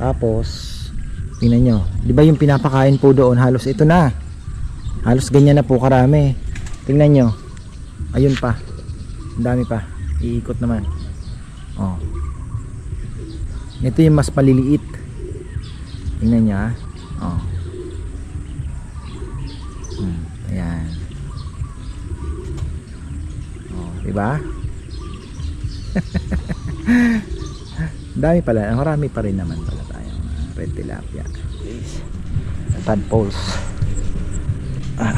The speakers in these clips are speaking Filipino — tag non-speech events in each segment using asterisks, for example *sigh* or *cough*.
Tapos, tingnan nyo. Di ba yung pinapakain po doon, halos ito na. Halos ganyan na po karami. Tingnan nyo. Ayun pa. Ang dami pa. Iikot naman. Oh. Ito yung mas paliliit. Tingnan nyo ah. Oh. Hmm, ayan. Oh, di ba? *laughs* Dami pala, marami pa rin naman pala red tilapia. Please. Tadpoles. Ah.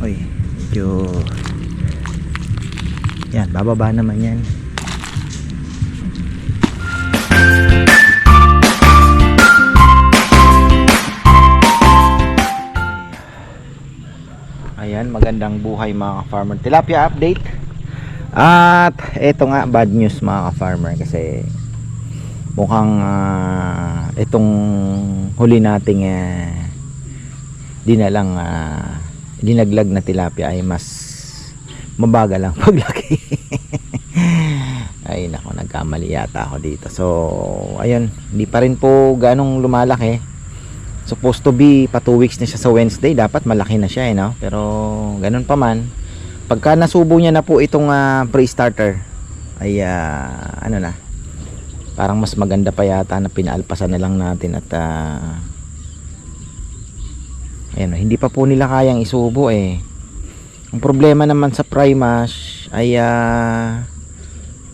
Uy, medyo yan, bababa naman yan. Ayan, magandang buhay mga farmer Tilapia update. At eto nga bad news mga farmer kasi mukhang ah, itong huli nating uh, dinalang uh, dinaglag na tilapia ay mas mabagal ang *laughs* paglaki. ay nako nagkamali yata ako dito. So ayun, hindi pa rin po ganong lumalaki supposed to be pa 2 weeks na siya sa Wednesday dapat malaki na siya eh no pero ganun pa man pagka nasubo niya na po itong ah, pre-starter ay ah, ano na parang mas maganda pa yata na pinaalpasan na lang natin at ah, ayan hindi pa po nila kayang isubo eh ang problema naman sa Primash ay ah,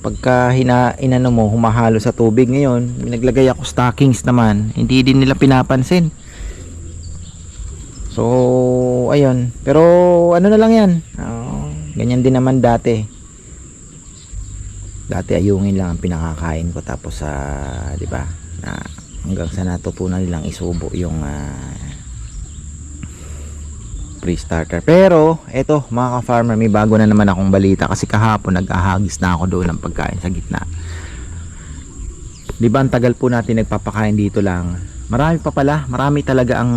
pagka hina, inano mo humahalo sa tubig ngayon naglagay ako stockings naman hindi din nila pinapansin So, ayun. Pero, ano na lang yan. Oh, ganyan din naman dati. Dati ayungin lang ang pinakakain ko. Tapos, sa di ba, na hanggang sa natutunan nilang isubo yung ah, pre-starter. Pero, eto, mga ka-farmer, may bago na naman akong balita. Kasi kahapon, nag-ahagis na ako doon ng pagkain sa gitna. Di ba, ang tagal po natin nagpapakain dito lang marami pa pala marami talaga ang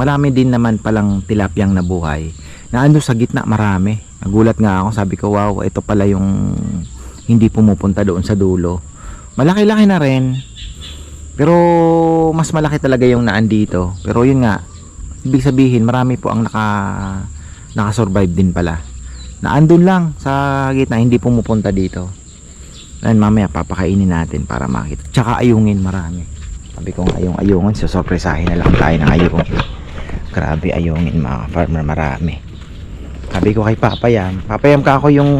marami din naman palang tilapyang nabuhay na ano sa gitna marami nagulat nga ako sabi ko wow ito pala yung hindi pumupunta doon sa dulo. Malaki-laki na rin. Pero mas malaki talaga yung naan dito. Pero yun nga ibig sabihin marami po ang naka nakasurvive din pala. Na andun lang sa gitna hindi pumupunta dito. Ayan, mamaya papakainin natin para makita. Tsaka ayungin marami. Sabi ko nga yung ayungin, so sorpresahin na lang tayo ng ayungin. Grabe ayungin mga farmer, marami. Sabi ko kay Papayam, Papayam ka ako yung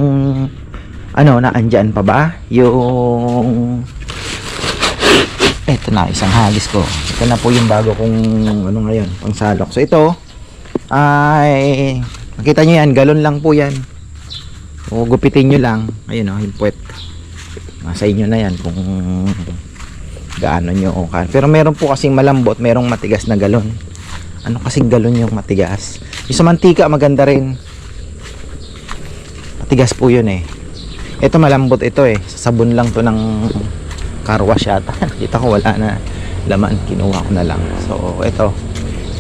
ano, na andyan pa ba? Yung eto na, isang hagis ko. Ito na po yung bago kong ano ngayon, pangsalok. So ito ay nakita nyo yan, galon lang po yan. O gupitin nyo lang. Ayun o, yung puwet. Nasa inyo na yan kung gaano nyo kan pero meron po kasing malambot merong matigas na galon ano kasing galon yung matigas yung sa mantika maganda rin matigas po yun eh ito malambot ito eh. Sa sabon lang to ng car wash yata *laughs* kita ko wala na laman. Kinuha ko na lang. So ito.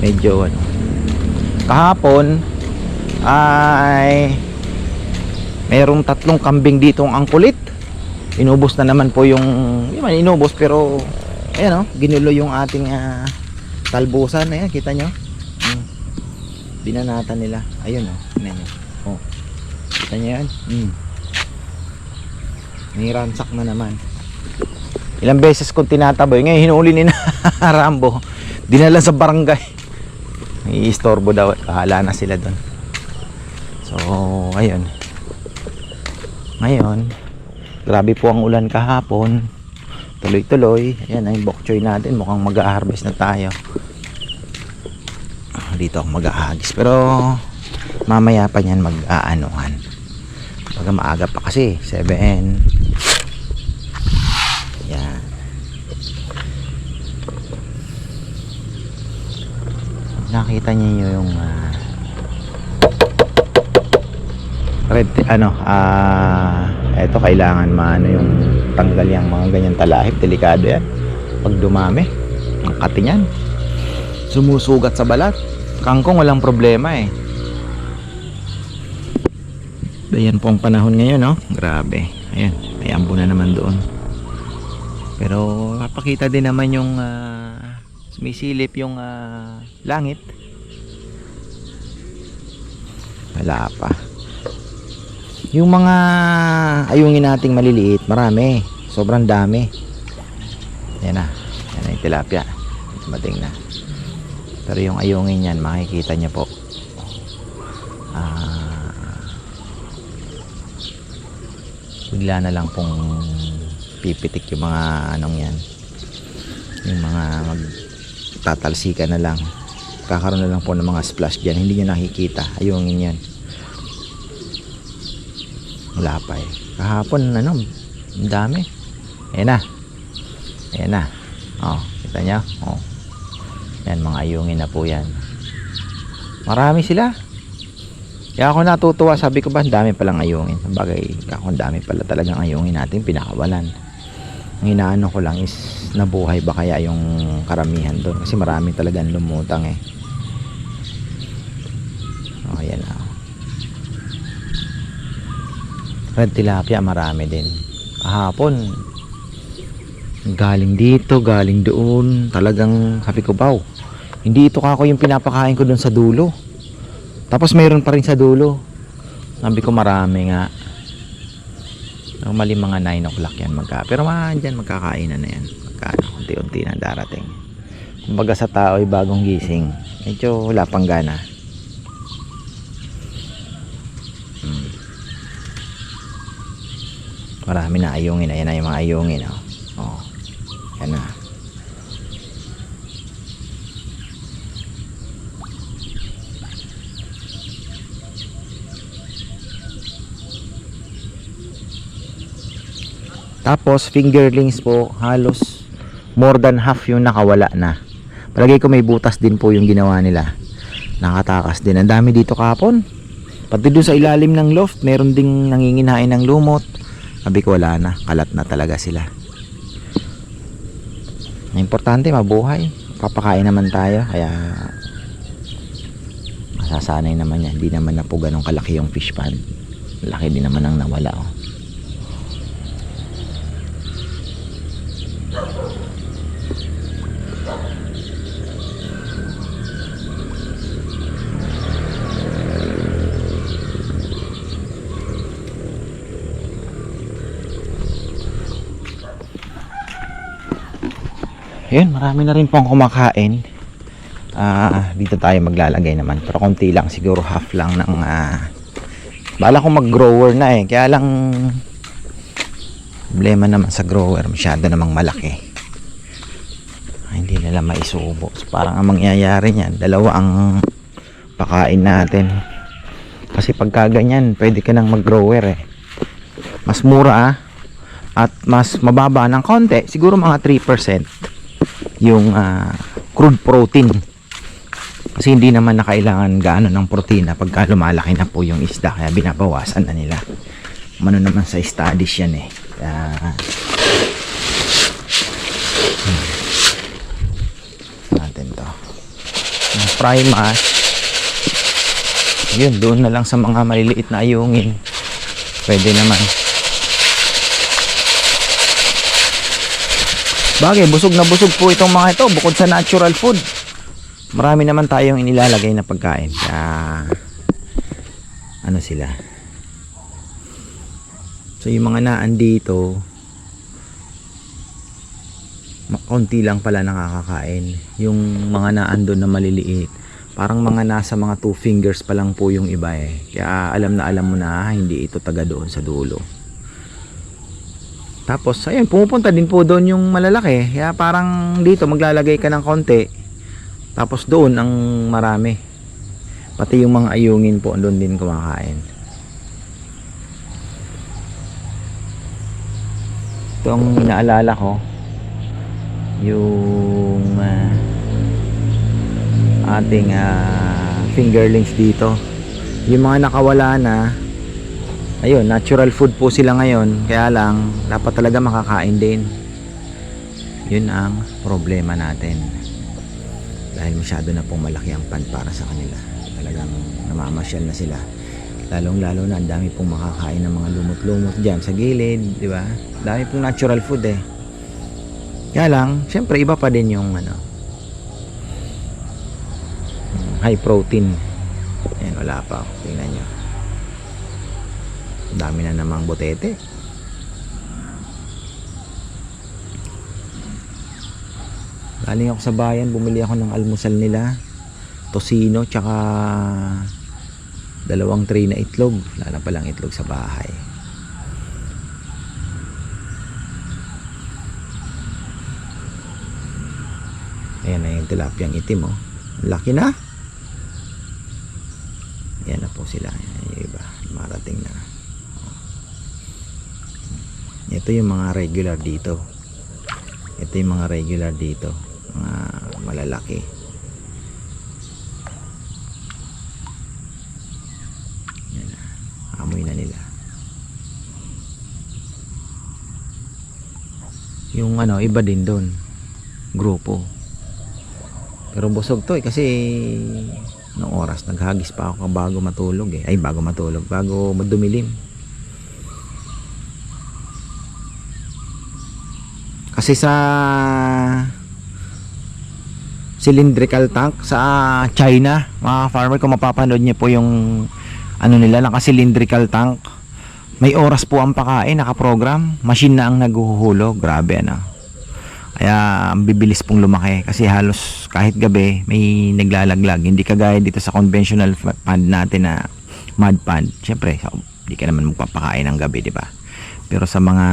Medyo ano. Kahapon ay merong tatlong kambing dito ang kulit inubos na naman po yung man inubos pero ayan o ginulo yung ating ah, talbusan. Ayan kita nyo. Hmm. binanatan nila. Ayun o tingnan nyo. Oh. kita nyo yan? Hmm. Niransak na naman ilang beses kong tinataboy ngayon hinuli ni na *laughs* Rambo dinala sa barangay iistorbo daw kahala na sila doon so ayun ngayon Grabe po ang ulan kahapon. Tuloy-tuloy. Ayan ay bok choy natin. Mukhang mag-harvest na tayo. Dito ako mag-aagis. Pero mamaya pa niyan mag-aanuhan. Pag maaga pa kasi. 7. Yan. Nakita niyo yung uh, red ano ah eto kailangan maano yung tanggal yung mga ganyan talahib delikado yan pag dumami ang kati niyan sumusugat sa balat kangkong walang problema eh ayan po ang panahon ngayon no grabe ayan may ambo na naman doon Pero papakita din naman yung uh, sumisilip yung ah, langit. Wala pa. Yung mga ayungin nating maliliit, marami. Sobrang dami. Yan na. Yan na yung tilapia. Dumating na. Pero yung ayungin yan, makikita niya po. Bigla na lang pong pipitik yung mga anong yan. Yung mga magtatalsika na lang. Kakaroon na lang po ng mga splash dyan. Hindi nyo nakikita. Ayungin yan. Wala pa eh. Kahapon, ano, ang dami. Ayan na. Ayan na. Oh, kita nyo? Oh. Yan, mga ayungin na po yan. Marami sila. Kaya ako natutuwa, sabi ko ba, ang dami palang ayungin. Sabagay, ako ang dami pala talagang ayungin natin, pinakawalan. Ang inaano ko lang is, nabuhay ba kaya yung karamihan doon? Kasi marami talagang lumutang eh. Oh, yan na. Red tilapia, marami din. Kahapon, galing dito, galing doon. Talagang, sabi ko, baw, hindi ito kako yung pinapakain ko doon sa dulo. Tapos mayroon pa rin sa dulo. Sabi ko marami nga. Normally mga 9 o'clock yan magka. Pero mga dyan magkakainan na yan. Magkano, unti-unti na darating. Kumbaga sa tao ay bagong gising. Medyo wala pang gana. Hmm. Marami na ayungin. Ayan na yung mga ayungin. Oh. Oh. Yan na. Tapos fingerlings po halos more than half yung nakawala na. Palagay ko may butas din po yung ginawa nila. Nakatakas din. Ang dami dito kapon. Pati doon sa ilalim ng loft, meron ding nanginginain ng lumot. Sabi ko wala na. Kalat na talaga sila. Importante mabuhay. Papakain naman tayo. Kaya masasanay naman yan. Hindi naman na po ganun kalaki yung fish pond. Laki din naman ang nawala. Oh. Yun, marami na rin pong kumakain. Ah, dito tayo maglalagay naman. Pero konti lang, siguro half lang ng ah, bala ko mag-grower na eh. Kaya lang problema naman sa grower, masyado namang malaki. Ah, hindi nila maisubo. So, parang ang mangyayari niyan, dalawa ang pakain natin. Kasi pagka ganyan, pwede ka nang mag-grower eh. Mas mura ah. At mas mababa ng konti, siguro mga 3% yung ah, crude protein. Kasi hindi naman na kailangan gaano ng protina pagka lumalaki na po yung isda kaya binabawasan na nila. Mano naman sa studies yan eh. Hmm. natin to? Yung fry mash yun doon na lang sa mga maliliit na ayungin. Pwede naman Bagay, busog na busog po itong mga ito bukod sa natural food. Marami naman tayong inilalagay na pagkain. Kaya ano sila? So yung mga naan dito konti lang pala nakakakain. Yung mga naan doon na maliliit, parang mga nasa mga two fingers pa lang po yung iba eh. Kaya alam na alam mo na ah, hindi ito taga doon sa dulo. Tapos, ayun, pumupunta din po doon yung malalaki. Kaya parang dito, maglalagay ka ng konti. Tapos doon, ang marami. Pati yung mga ayungin po, doon din kumakain. Ito ang inaalala ko. Yung ah, ating ah, fingerlings dito. Yung mga nakawala na, ayun, natural food po sila ngayon. Kaya lang, dapat talaga makakain din. Yun ang problema natin. Dahil masyado na pong malaki ang pan para sa kanila. Talagang namamasyal na sila. Lalong lalo na, ang dami pong makakain ng mga lumot-lumot dyan sa gilid, di ba? Dami pong natural food eh. Kaya lang, syempre iba pa din yung ano, high protein. Ayan, wala pa. Tingnan nyo. Dami na namang botete. Galing ako sa bayan, bumili ako ng almusal nila. Tosino, tsaka dalawang tray na itlog. Wala na palang itlog sa bahay. Ayan na yung tilapiyang itim oh. Laki na. Ayan na po sila. Yung iba. Marating na. Ito yung mga regular dito. Ito yung mga regular dito. Mga malalaki. Ayan na. Amoy na nila. Yung ano, iba din doon. Grupo. Pero busog to eh kasi nung oras naghagis pa ako bago matulog eh. Ay bago matulog, bago madumilim. Kasi sa cylindrical tank sa China, mga farmer kung mapapanood niyo po yung ano nila naka cylindrical tank. May oras po ang pakain, nakaprogram. Machine na ang naghuhulog. Grabe ano. Kaya ang bibilis pong lumaki kasi halos kahit gabi may naglalaglag. Hindi kagaya dito sa conventional pond natin na mud pond. Siyempre, so, hindi ka naman magpapakain ng gabi, di ba? Pero sa mga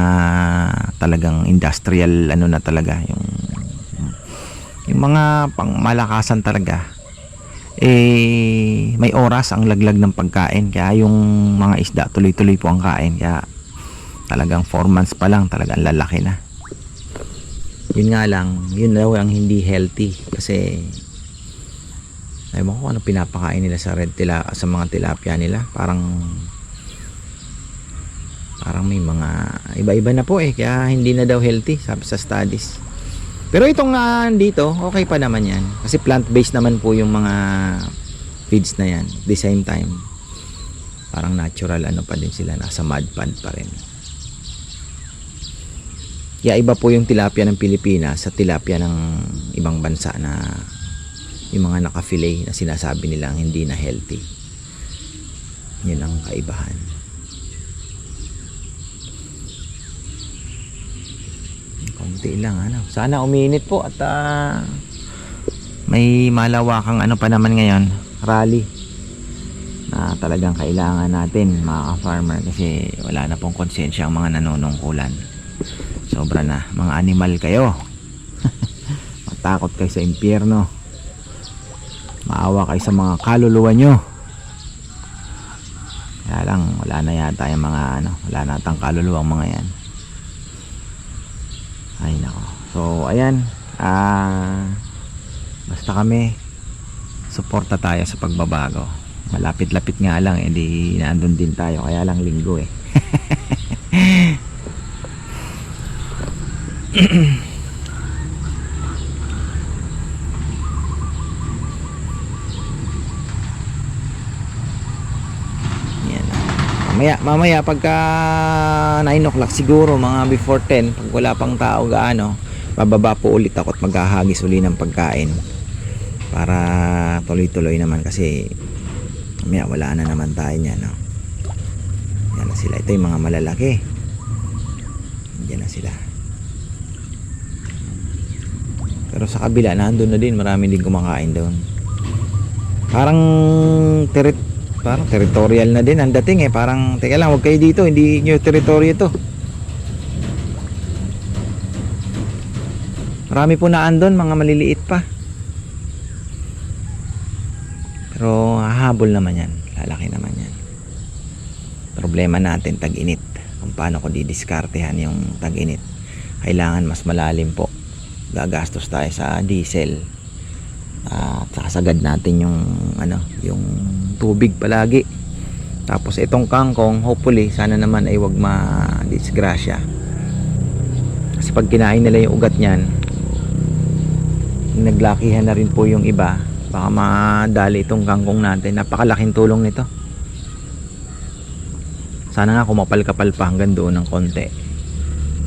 talagang industrial ano na talaga yung yung mga pangmalakasan talaga eh may oras ang laglag ng pagkain. Kaya yung mga isda tuloy-tuloy po ang kain. Kaya talagang 4 months pa lang talagang lalaki na. Yun nga lang, yun daw ang hindi healthy. Kasi ay mo ano pinapakain nila sa red tila sa mga tilapia nila. Parang parang may mga iba-iba na po eh kaya hindi na daw healthy sabi sa studies pero itong nga dito okay pa naman yan kasi plant based naman po yung mga feeds na yan the same time parang natural ano pa din sila nasa mud pond pa rin kaya iba po yung tilapia ng Pilipinas sa tilapia ng ibang bansa na yung mga naka-fillet na sinasabi nilang hindi na healthy. Yun ang kaibahan. Konti lang ano. Sana uminit po at ah, may malawakang ano pa naman ngayon, rally na talagang kailangan natin mga farmer kasi wala na pong konsensya ang mga nanunungkulan. Sobra na. Mga animal kayo. *laughs* Matakot kayo sa impyerno. Maawa kayo sa mga kaluluwa nyo. Kaya lang wala na yata yung mga ano wala na atang kaluluwa ang mga yan ay nako. So ayan. Ah basta kami suporta tayo sa pagbabago. Malapit-lapit nga lang eh di naandun din tayo. Kaya lang linggo eh *laughs* Yan. Mamaya, mamaya pagka 9 o'clock siguro, mga before 10, pag wala pang tao gaano, bababa po ulit ako at maghahagis uli ng pagkain. Para tuloy-tuloy naman kasi mamaya wala na naman tayo niyan. No? Yan na sila. Ito yung mga malalaki. Yan na sila. Pero sa kabila, nandun na din. Marami din kumakain doon. Parang teri parang territorial na din ang dating eh. Parang, teka lang, huwag kayo dito. Hindi nyo teritoryo to. Marami po na andon, mga maliliit pa. Pero hahabol naman yan. Lalaki naman yan. Problema natin, tag-init. Kung paano ko didiskartehan yung tag-init. Kailangan mas malalim po gagastos tayo sa diesel at uh, sagad natin yung ano yung tubig palagi. Tapos itong kangkong hopefully sana naman ay wag ma-disgrasya. Kasi pag kinain nila yung ugat niyan naglakihan na rin po yung iba. Baka madali itong kangkong natin. Napakalaking tulong nito. Sana nga kumapal-kapal pa hanggang doon ng konti.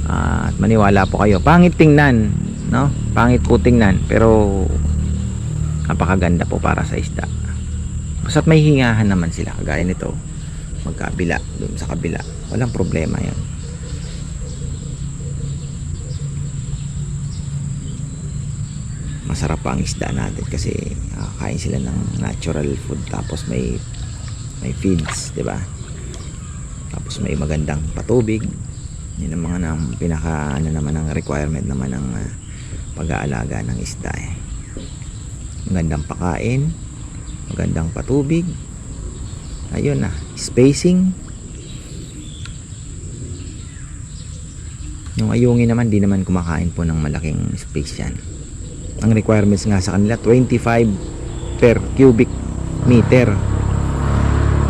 At maniwala po kayo. Pangit tingnan no? Pangit po tingnan, pero napakaganda po para sa isda. Basta't may hingahan naman sila, kagaya nito. Magkabila, doon sa kabila. Walang problema yan. Masarap pa ang isda natin kasi ah, kain sila ng natural food tapos may may feeds, 'di ba? Tapos may magandang patubig. Yun ang mga nang pinaka ano naman ang requirement naman ng ah, pag-aalaga ng isda eh. Magandang pakain, magandang patubig. Ayun na, spacing. Yung ayungin naman, di naman kumakain po ng malaking space yan. Ang requirements nga sa kanila, 25 per cubic meter.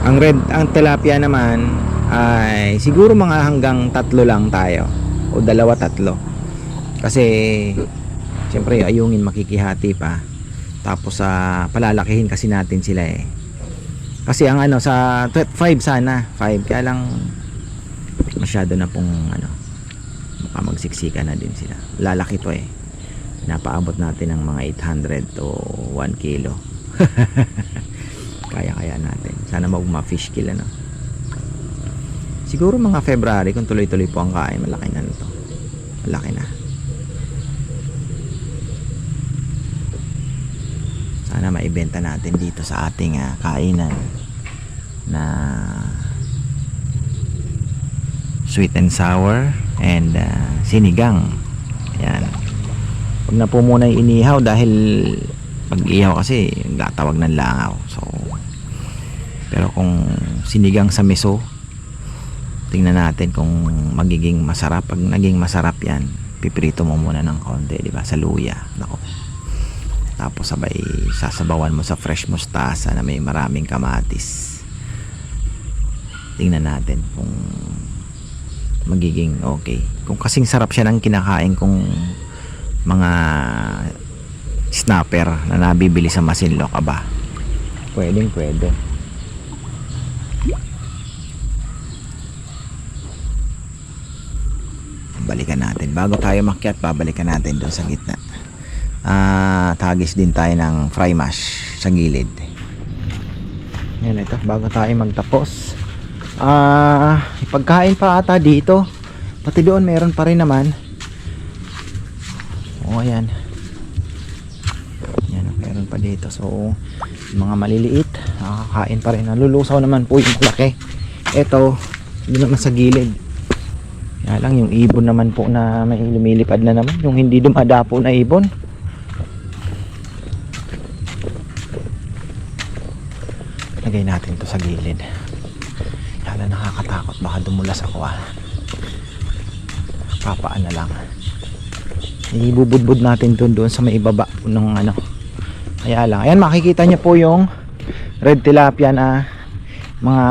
Ang red, ang tilapia naman ay siguro mga hanggang tatlo lang tayo o dalawa tatlo. Kasi siyempre ayungin makikihati pa. Tapos sa palalakihin kasi natin sila eh. Kasi ang ano sa 5 sana, 5 kaya lang masyado na pong ano baka magsiksika na din sila. Lalaki to eh. Napaabot natin ng mga 800 to 1 kilo. *laughs* Kaya-kaya natin. Sana mag ma-fish kill ano. Siguro mga February kung tuloy-tuloy po ang kain, malaki na nito. Malaki na. Sana maibenta natin dito sa ating ah, kainan na sweet and sour and ah, sinigang. Ayan. Huwag na po muna inihaw dahil pag ihaw kasi gatawag ng langaw. So pero kung sinigang sa miso tingnan natin kung magiging masarap. Pag naging masarap yan, piprito mo muna ng konti, di ba? Sa luya. Nako. Tapos sabay sasabawan mo sa fresh mustasa na may maraming kamatis. Tingnan natin kung magiging okay. Kung kasing sarap siya ng kinakain kung mga snapper na nabibili sa Masinloc aba. Pwedeng pwede. Balikan natin. Bago tayo makyat, babalikan natin doon sa gitna. Ah, tagis din tayo ng fry mash sa gilid. Yan ito, bago tayo magtapos. Ah, ipagkain pa ata dito. Pati doon meron pa rin naman. O ayan. Yan, meron pa dito. So, mga maliliit, nakakain pa rin. Nalulusaw naman po yung malaki. Ito, hindi naman sa gilid. Kaya lang yung ibon naman po na may lumilipad na naman. Yung hindi dumadapo na ibon. Lagay natin to sa gilid. Lang nakakatakot. Baka dumulas ako ah. Papaan na lang. Ibubudbud natin doon doon sa may ibaba ng ano. Kaya lang. Ayan makikita niyo po yung red tilapia na mga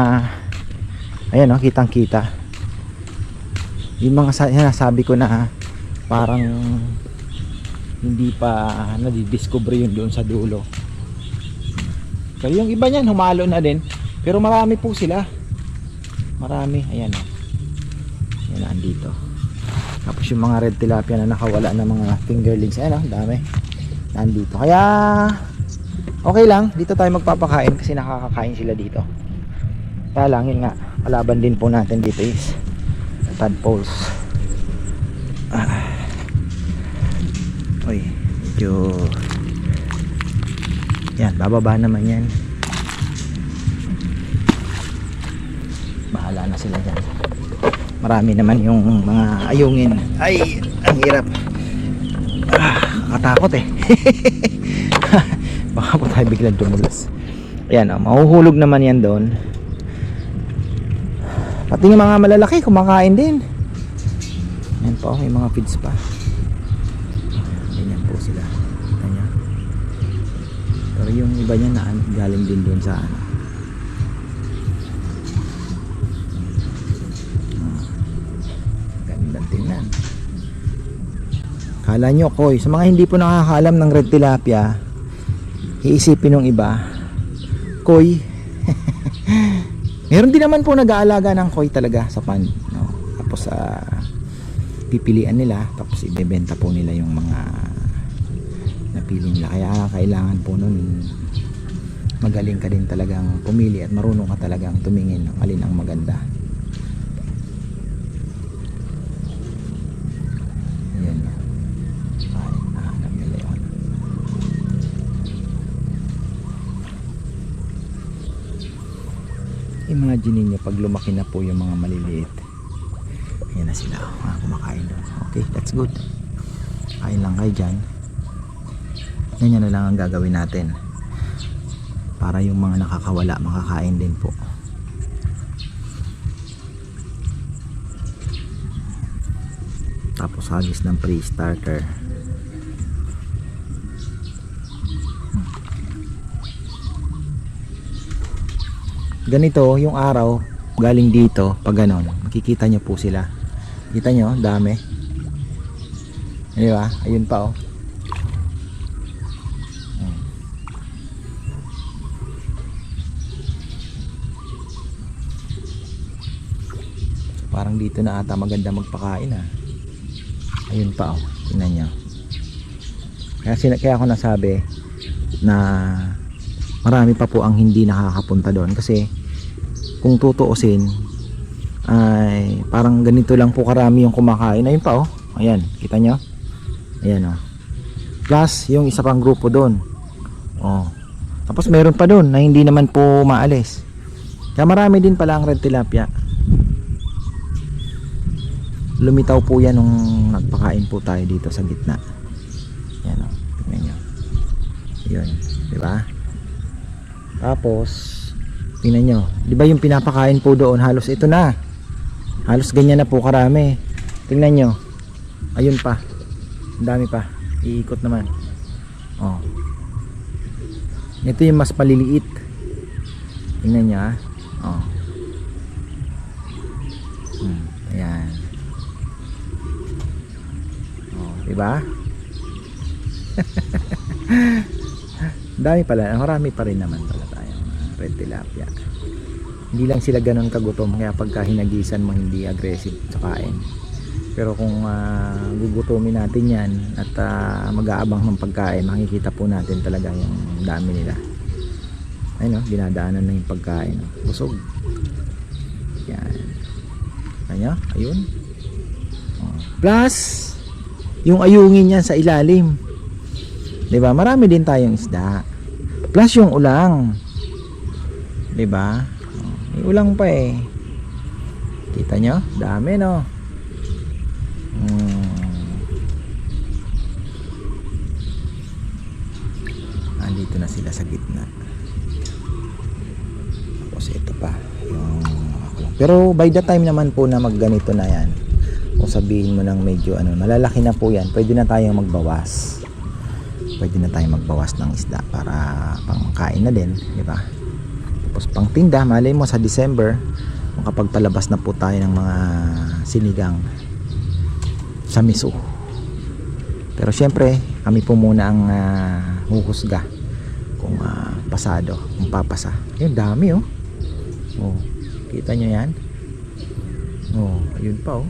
ayan oh, kitang kita yung mga sa- sinasabi ko na parang hindi pa nadidiscover yun doon sa dulo pero yung iba niyan humalo na din. Pero marami po sila. Marami. Ayan o yan andito tapos yung mga red tilapia na nakawala na mga fingerlings. Ayan o dami. Nandito. Kaya okay lang. Dito tayo magpapakain kasi nakakakain sila dito. Kaya lang yun nga kalaban din po natin dito is tadpoles. Ah. uy medyo yan bababa naman yan. Bahala na sila dyan. Marami naman yung mga ayungin. Ay ang hirap. Ah, katakot eh. *laughs* Baka po tayo biglang dumulas yan oh, mahuhulog naman yan doon. Pati yung mga malalaki kumakain din. Yan po, may mga feeds pa. Ganyan po sila. Pero yung iba niya na galing din doon sa ano. Ah, Ganda tingnan. Kala nyo, koy, sa mga hindi po nakakaalam ng red tilapia, iisipin ng iba, koy, *laughs* Meron din naman po nag-aalaga ng koi talaga sa pond. No? Tapos sa pipilian nila tapos ibebenta po nila yung mga napili nila kaya kailangan po nun magaling ka din talagang pumili at marunong ka talagang tumingin ng alin ang maganda Ayan. Ay, nahanap nila yun. Imagine niyo pag lumaki na po yung mga maliliit. Ayan na sila. Mga kumakain doon. Okay, that's good. Kain lang kayo dyan. Ganyan na lang ang gagawin natin. Para yung mga nakakawala makakain din po. Tapos hagis ng pre-starter. ganito yung araw galing dito pag ganon makikita nyo po sila kita nyo dami di ba ayun pa oh Hmm. Dito na ata maganda magpakain ah. Ayun pa oh. Tingnan nyo kaya, sina- kaya ako nasabi na marami pa po ang hindi nakakapunta doon. Kasi kung tutuusin ay parang ganito lang po karami yung kumakain. Ayun pa oh. Ayan kita nyo ayan oh. Plus yung isa pang grupo doon. Oh. Tapos meron pa doon na hindi naman po maalis. Kaya marami din pala ang red tilapia lumitaw po yan nung nagpakain po tayo dito sa gitna yan oh tingnan nyo yun di ba tapos, tingnan nyo. Di ba yung pinapakain po doon, halos ito na. Halos ganyan na po karami. Tingnan nyo. Ayun pa. Dami pa. Iikot naman. Oh. Ito yung mas maliliit. Tingnan nyo ah. Oh. Hmm. Ayan. Oh, di ba? *laughs* dami pala. Marami pa rin naman pala tayo red tilapia. Hindi lang sila ganun kagutom kaya pagka hinagisan mo hindi aggressive sa kain. Pero kung ah, gugutomin natin yan at ah, mag-aabang ng pagkain makikita po natin talaga yung dami nila. Ayun no, dinadaanan na yung pagkain no? busog. Yan. Kanya ayun. Oh. plus yung ayungin yan sa ilalim 'Di ba? Marami din tayong isda. Plus yung ulang. 'Di ba? May ulang pa eh. Kita nyo? Dami no. Hmm. Andito na sila sa gitna. Tapos ito pa. Yung. Pero by the time naman po na magganito na yan, kung sabihin mo ng medyo ano, malalaki na po yan, pwede na tayong magbawas pwede na tayo magbawas ng isda para pangkain na din, di ba? Tapos pang tinda, malay mo sa December, makapagpalabas na po tayo ng mga sinigang sa miso. Pero syempre, kami po muna ang ah, huhusga kung ah, pasado, kung papasa. Yun, dami oh. Oh, kita nyo yan? Oh, ayun pa. Oh,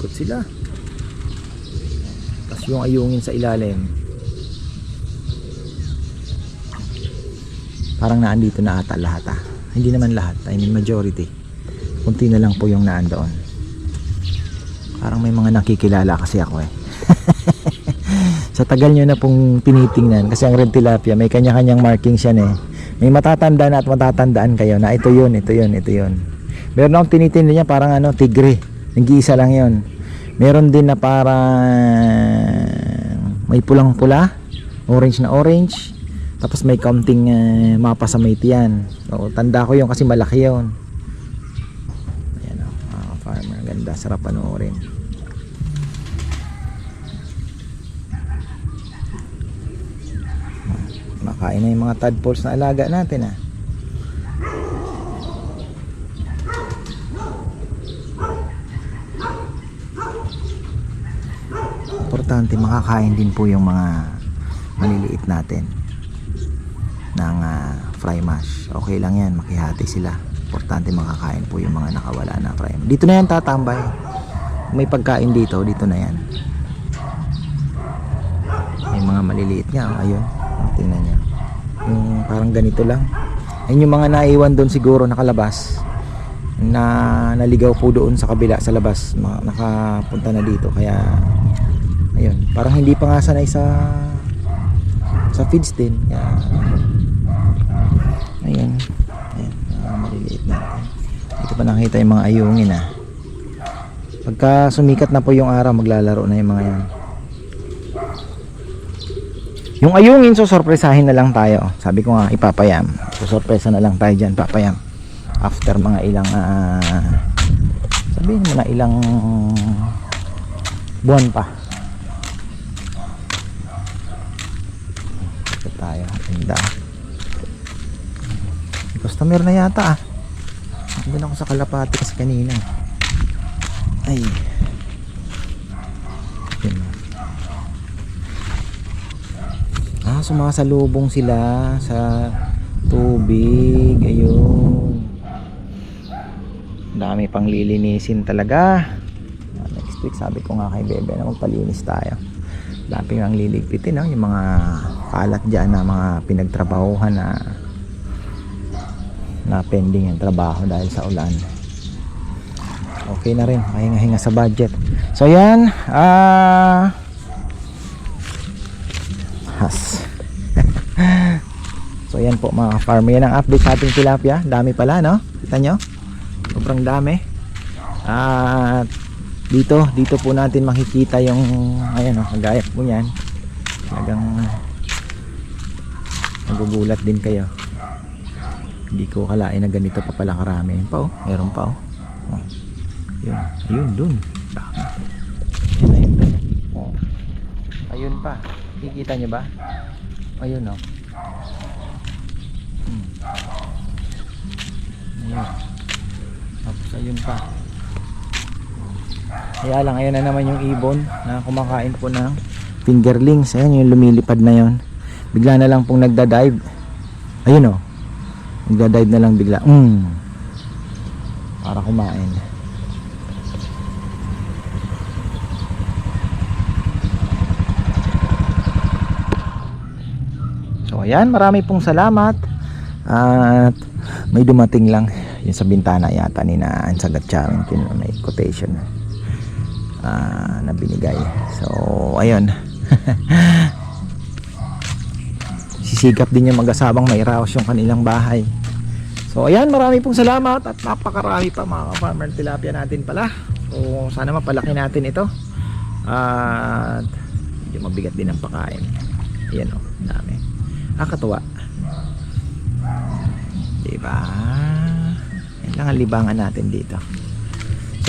Iikot sila. Tapos yung ayungin sa ilalim. Parang naandito na ata lahat ah. Hindi naman lahat I mean majority. Kunti na lang po yung naandoon parang may mga nakikilala kasi ako eh. *laughs* Sa tagal nyo na pong tinitingnan kasi ang red tilapia may kanya-kanyang markings yan eh. May matatandaan at matatandaan kayo na ito yun, ito yun, ito yun. Meron akong tinitingnan niya parang ano, tigre nag-iisa lang yun. Meron din na parang may pulang pula orange na orange. Tapos may counting uh, mapa sa may tiyan so, tanda ko yun kasi malaki yun. Ayan o mga farmer. Ganda. Sarap panoorin. Makain na yung mga tadpoles na alaga natin ah importante makakain din po yung mga maliliit natin ng ah, fry mash okay lang yan makihati sila importante makakain po yung mga nakawala na fry mash dito na yan tatambay may pagkain dito, dito na yan. May mga maliliit nga, oh, ayun. Tingnan niya. Yung parang ganito lang. Ayun yung mga naiwan doon siguro nakalabas na naligaw po doon sa kabila sa labas nakapunta na dito kaya ayun parang hindi pa nga sanay sa sa feeds din. Kaya ayun. Ayun mga maliliit natin dito pa nakita yung mga ayungin ah. Pagka sumikat na po yung araw maglalaro na yung mga yan. Yung ayungin so sorpresahin na lang tayo. Sabi ko nga ipapayam. So sorpresa na lang tayo dyan papayam. After mga ilang ah, sabihin mo na ilang buwan pa ito tayo. Tinda customer na yata ah. Andun ako sa kalapati kasi kanina. Ay. Ah sumasalubong sila sa tubig. Ayun. Dami pang lilinisin talaga. Ah, next week sabi ko nga kay Bebe na magpalinis tayo dami ang liligpitin no? yung mga kalat dyan na mga pinagtrabahuhan na na pending yung trabaho dahil sa ulan. Okay na rin. Mahinga-hinga sa budget. So yan. Ah has *laughs* so yan po mga farmer. Yan ang update sa ating tilapia. Dami pala no? Kita nyo? Sobrang dami. At dito dito po natin makikita yung ayan o kagaya po yan talagang nagugulat din kayo. Hindi ko kalain na ganito pa pala karami. Ayun pa oh meron pa oh, oh. yun ayun dun. Ayun ayun oh. ayun pa. Kikita nyo ba? Ayun oh. Hmm. ayun. Tapos ayun pa kaya lang ayun na naman yung ibon na kumakain po ng fingerlings. Ayun yung lumilipad na yon bigla na lang pong nagda-dive. Ayun oh. Nagda-dive na lang bigla. Mm. para kumain. So ayan marami pong salamat. At may dumating lang yun sa bintana yata ni na sa Gatcharing may quotation ah, na binigay. So ayun. *laughs* Sisikap din yung mag-asabang may raos yung kanilang bahay. So ayan marami pong salamat at napakarami pa mga farmer tilapia natin pala. So sana mapalaki natin ito. At medyo mabigat din ang pakain. Ayan o dami. Nakakatuwa diba? Yan lang ang libangan natin dito